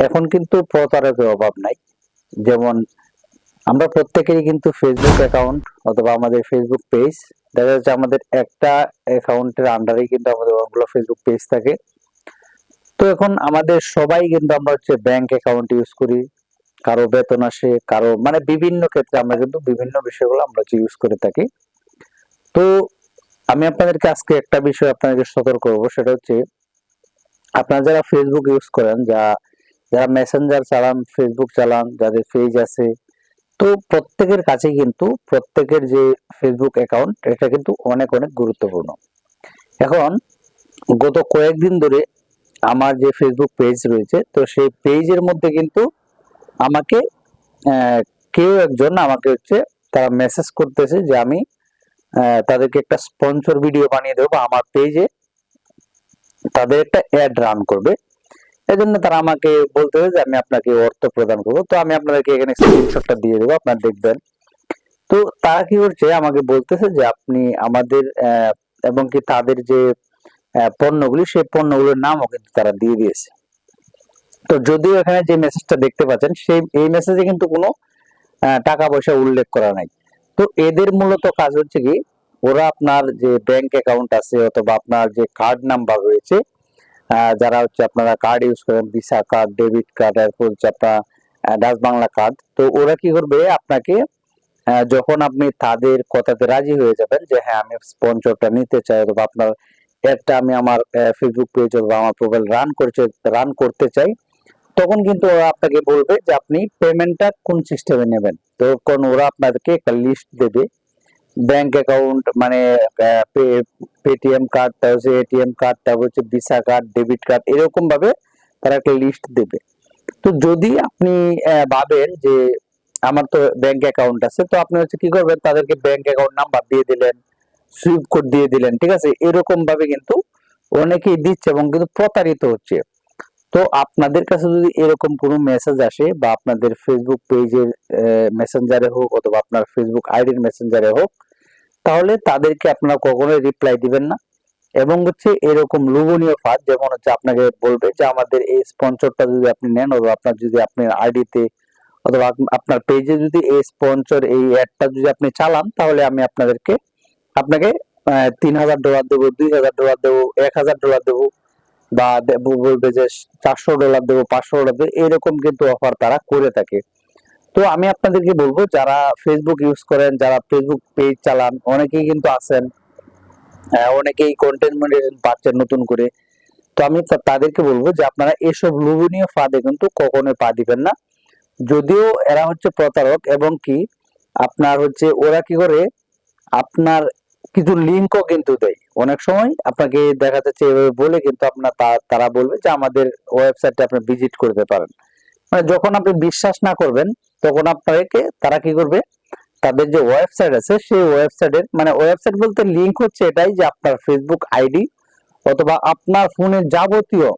এখন কিন্তু প্রতারকের অভাব নাই। যেমন আমরা প্রত্যেকেরই কিন্তু ফেসবুক অ্যাকাউন্ট অথবা আমাদের ফেসবুক পেজ দেখা যাচ্ছে আমাদের একটা অ্যাকাউন্টের আন্ডারেই কিন্তু আমাদের অনেকগুলো ফেসবুক পেজ থাকে। তো এখন আমাদের সবাই কিন্তু আমরা হচ্ছে ব্যাংক অ্যাকাউন্ট ইউজ করি। কারও বেতন আসে, কারও মানে বিভিন্ন ক্ষেত্রে আমরা কিন্তু বিভিন্ন বিষয়গুলো আমরা হচ্ছে ইউজ করে থাকি। তো আমি আপনাদেরকে আজকে একটা বিষয় আপনাদেরকে সতর্ক করব, সেটা হচ্ছে আপনারা যারা ফেসবুক ইউজ করেন যা যারা মেসেঞ্জার চালান ফেসবুক চালান, যাদের পেজ আছে, তো প্রত্যেকের কাছে কিন্তু প্রত্যেকের যে ফেসবুক অ্যাকাউন্ট এটা কিন্তু অনেক অনেক গুরুত্বপূর্ণ। এখন, গত কয়েকদিন ধরে আমার যে ফেসবুক পেজ রয়েছে, তো সেই পেজের মধ্যে কিন্তু আমাকে কেউ একজন আমাকে হচ্ছে তারা মেসেজ করতেছে যে আমি তাদেরকে একটা স্পন্সর ভিডিও বানিয়ে দেবো, আমার পেজে তাদের একটা অ্যাড রান করবে। এই জন্য তারা আমাকে বলতে হবে যে আমি আপনাকে অর্থ প্রদান করব। তো আমি আপনাদেরকে এখানে স্ক্রিনশটটা দিয়ে দেবো, আপনারা দেখবেন। তো তারা কি করছে, আমাকে বলতেছে যে আপনি আমাদের এবং কি তাদের যে পণ্যগুলি, সেই পণ্যগুলোর নামও কিন্তু তারা দিয়ে দিয়েছে। তো যদিও এখানে যে মেসেজটা দেখতে পাচ্ছেন, সেই, এই মেসেজে কিন্তু কোনো টাকা পয়সা উল্লেখ করা নাই। তো এদের মূলত কাজ হচ্ছে কি, ওরা আপনার যে ব্যাংক অ্যাকাউন্ট আছে অথবা আপনার যে কার্ড নাম্বার রয়েছে যারা হচ্ছে আপনারা কার্ড ইউজ করেন ভিসা কার্ড ডেবিট কার্ড এরপর হচ্ছে আপনার ডাচ বাংলা কার্ড তো ওরা কি করবে? আপনাকে যখন আপনি তাদের কথাতে রাজি হয়ে যাবেন যে হ্যাঁ আমি স্পন্সরটা নিতে চাই অথবা আপনার অ্যাডটা আমি আমার ফেসবুক পেজ অথবা আমার প্রোফাইল রান করতে রান করতে চাই, তখন কিন্তু ওরা আপনাকে বলবে যে, আপনি পেমেন্টটা কোন সিস্টেমে নেবেন? তো কোন ওরা আপনাদেরকে একটা লিস্ট দেবে ব্যাংক অ্যাকাউন্ট মানে পেটিএম কার্ড হচ্ছে এটিএম কার্ড তারপর হচ্ছে ভিসা কার্ড ডেবিট কার্ড এরকম ভাবে তারা একটা লিস্ট দেবে। তো যদি আপনি ভাবেন যে আমার তো ব্যাংক অ্যাকাউন্ট আছে, তো আপনি হচ্ছে কি করবেন, তাদেরকে ব্যাংক অ্যাকাউন্ট নাম্বার দিয়ে দিলেন সুইপ কোড দিয়ে দিলেন, ঠিক আছে? এরকম ভাবে কিন্তু অনেকেই দিচ্ছে এবং কিন্তু প্রতারিত হচ্ছে। তো আপনাদের কাছে যদি এরকম কোনো মেসেজ আসে বা আপনাদের ফেসবুক পেজের মেসেঞ্জারে হোক অথবা আপনার ফেসবুক আইডির মেসেঞ্জারে হোক, তাহলে তাদেরকে আপনারা কখনোই রিপ্লাই দিবেন না। এবং হচ্ছে এরকম লোভনীয় ফাঁদ, যেমন হচ্ছে আপনাকে বলবে যে আমাদের এই স্পন্সরটা যদি আপনি নেন অথবা আপনার যদি আপনার আইডিতে অথবা আপনার পেজে যদি এই স্পন্সর এই অ্যাডটা যদি আপনি চালান, তাহলে আমি আপনাদেরকে, আপনাকে তিন হাজার ডলার দেবো, দুই হাজার ডলার দেবো, এক হাজার ডলার দেবো বা বলবে যে চারশো ডলার দেবো পাঁচশো ডলার দেবো এরকম কিন্তু অফার তারা করে থাকে। তো আমি আপনাদেরকে বলব যারা ফেসবুক ইউজ করেন যারা ফেসবুক পেজ চালান অনেকেই কিন্তু আহ, অনেকেই কন্টেন্ট পাচ্ছেন নতুন করে। তো আমি তাদেরকে বলব যে আপনারা এসব লোভনীয় ফাঁদে কিন্তু কখনোই পা দিবেন না। যদিও এরা হচ্ছে প্রতারক এবং কি? আপনার হচ্ছে ওরা কি করে? আপনার কিছু লিঙ্কও কিন্তু দেয়। অনেক সময় আপনাকে দেখা যাচ্ছে এভাবে বলে কিন্তু আপনার তারা বলবে যে আমাদের ওয়েবসাইটে আপনি ভিজিট করতে পারেন। মানে যখন আপনি বিশ্বাস না করবেন, তখন আপনাকে তারা কি করবে? তাদের যে ওয়েবসাইট আছে, সেই ওয়েবসাইটের মানে ওয়েবসাইট বলতে লিঙ্ক হচ্ছে এটাই যে আপনার ফেসবুক আইডি অথবা আপনার ফোনের যাবতীয়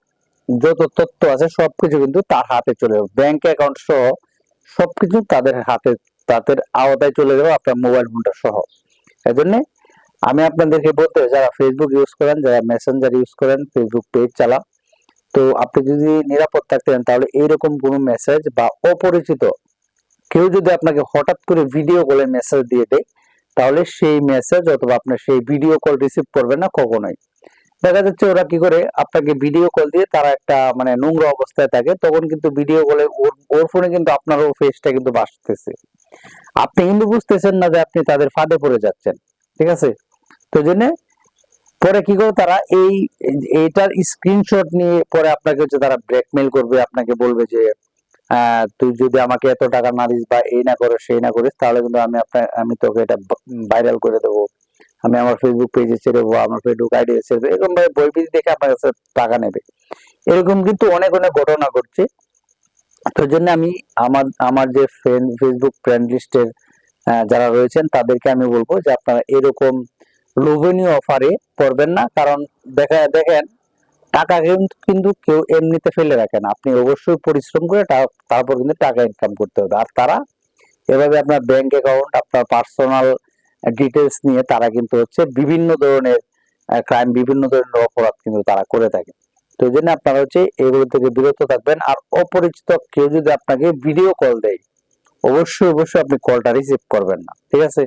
যত তথ্য আছে, সবকিছু কিন্তু তার হাতে চলে যাবে। ব্যাংক অ্যাকাউন্ট সহ সবকিছু তাদের হাতে, তাদের আওতায় চলে যাবে আপনার মোবাইল ফোনটা সহ। এই জন্য আমি আপনাদেরকে বলতে যারা ফেসবুক ইউজ করেন, যারা মেসেঞ্জার ইউজ করেন ফেসবুক পেজ চালান, তো আপনি যদি নিরাপদ থাকতে চান তাহলে এইরকম কোনো মেসেজ বা অপরিচিত কেউ যদি আপনাকে হঠাৎ করে ভিডিও কলে মেসেজ দিয়ে দেয়, তাহলে সেই মেসেজ অথবা আপনার সেই ভিডিও কল রিসিভ করবেন না কখনোই। দেখা যাচ্ছে ওরা কি করে, আপনাকে ভিডিও কল দিয়ে তারা একটা মানে নোংরা অবস্থায় থাকে, তখন কিন্তু ভিডিও কলে ওর ফোনে কিন্তু আপনার ফেসটা কিন্তু বাসতেছে। আপনি কিন্তু বুঝতেছেন না যে আপনি তাদের ফাঁদে পড়ে যাচ্ছেন, ঠিক আছে? তো জন্য পরে কি করে তারা এই, এইটার স্ক্রিনশট নিয়ে পরে আপনাকে হচ্ছে তারা ব্ল্যাকমেল করবে, আপনাকে বলবে যে তুই যদি আমাকে এত টাকা না দিস বা এই না করিস, সেই না করিস, তাহলে কিন্তু আমি আপনার, আমি তোকে এটা ভাইরাল করে দেবো। আমি আমার ফেসবুক পেজে ছেড়ে দেবো, আমার ফেসবুক আইডি ছেড়ে দেবো। এরকম ভাবে বই পিস দেখে আপনার কাছে টাকা নেবে। এরকম কিন্তু অনেক অনেক ঘটনা ঘটছে। তো জন্য আমি আমার আমার যে ফ্রেন্ড ফেসবুক ফ্রেন্ড লিস্টের যারা রয়েছেন, তাদেরকে আমি বলব যে আপনারা এরকম লোভনীয় অফারে পড়বেন না। কারণ দেখা, দেখেন, টাকা কিন্তু কেউ এমনিতে ফেলে রাখে না। আপনি অবশ্যই পরিশ্রম করে তারপর কিন্তু টাকা ইনকাম করতে হবে। আর তারা এভাবে আপনার ব্যাংক অ্যাকাউন্ট আপনার পার্সোনাল ডিটেলস নিয়ে তারা কিন্তু হচ্ছে বিভিন্ন ধরনের ক্রাইম বিভিন্ন ধরনের অপরাধ কিন্তু তারা করে থাকে। তো তো এই জন্য আপনারা হচ্ছে এগুলো থেকে বিরত থাকবেন। আর অপরিচিত কেউ যদি আপনাকে ভিডিও কল দেয়, অবশ্যই অবশ্যই আপনি কলটা রিসিভ করবেন না। ঠিক আছে?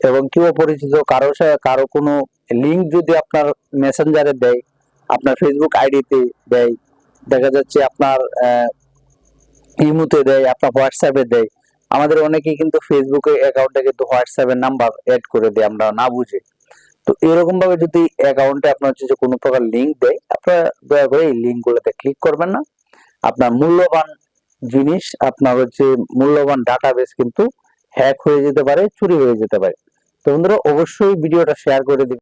এবং কেউ অপরিচিত কারও কারও কোনো লিঙ্ক যদি আপনার মেসেঞ্জারে দেয়, আপনার ফেসবুক আইডিতে দেয়, দেখা যাচ্ছে আপনার ইমুতে দেয়, আপনার হোয়াটসঅ্যাপে দেয়, আমাদের অনেকেই কিন্তু ফেসবুকে অ্যাকাউন্টে কিন্তু হোয়াটসঅ্যাপের নাম্বার এড করে দেয় আমরা না বুঝে। তো এরকম ভাবে যদি অ্যাকাউন্টে আপনার হচ্ছে যে কোনো প্রকার লিঙ্ক দেয়, আপনারা দয়া করে এই লিংক গুলোতে ক্লিক করবেন না। আপনার মূল্যবান জিনিস, আপনার হচ্ছে মূল্যবান ডাটাবেস কিন্তু হ্যাক হয়ে যেতে পারে, চুরি হয়ে যেতে পারে। তো বন্ধুরা অবশ্যই ভিডিওটা শেয়ার করে দিবেন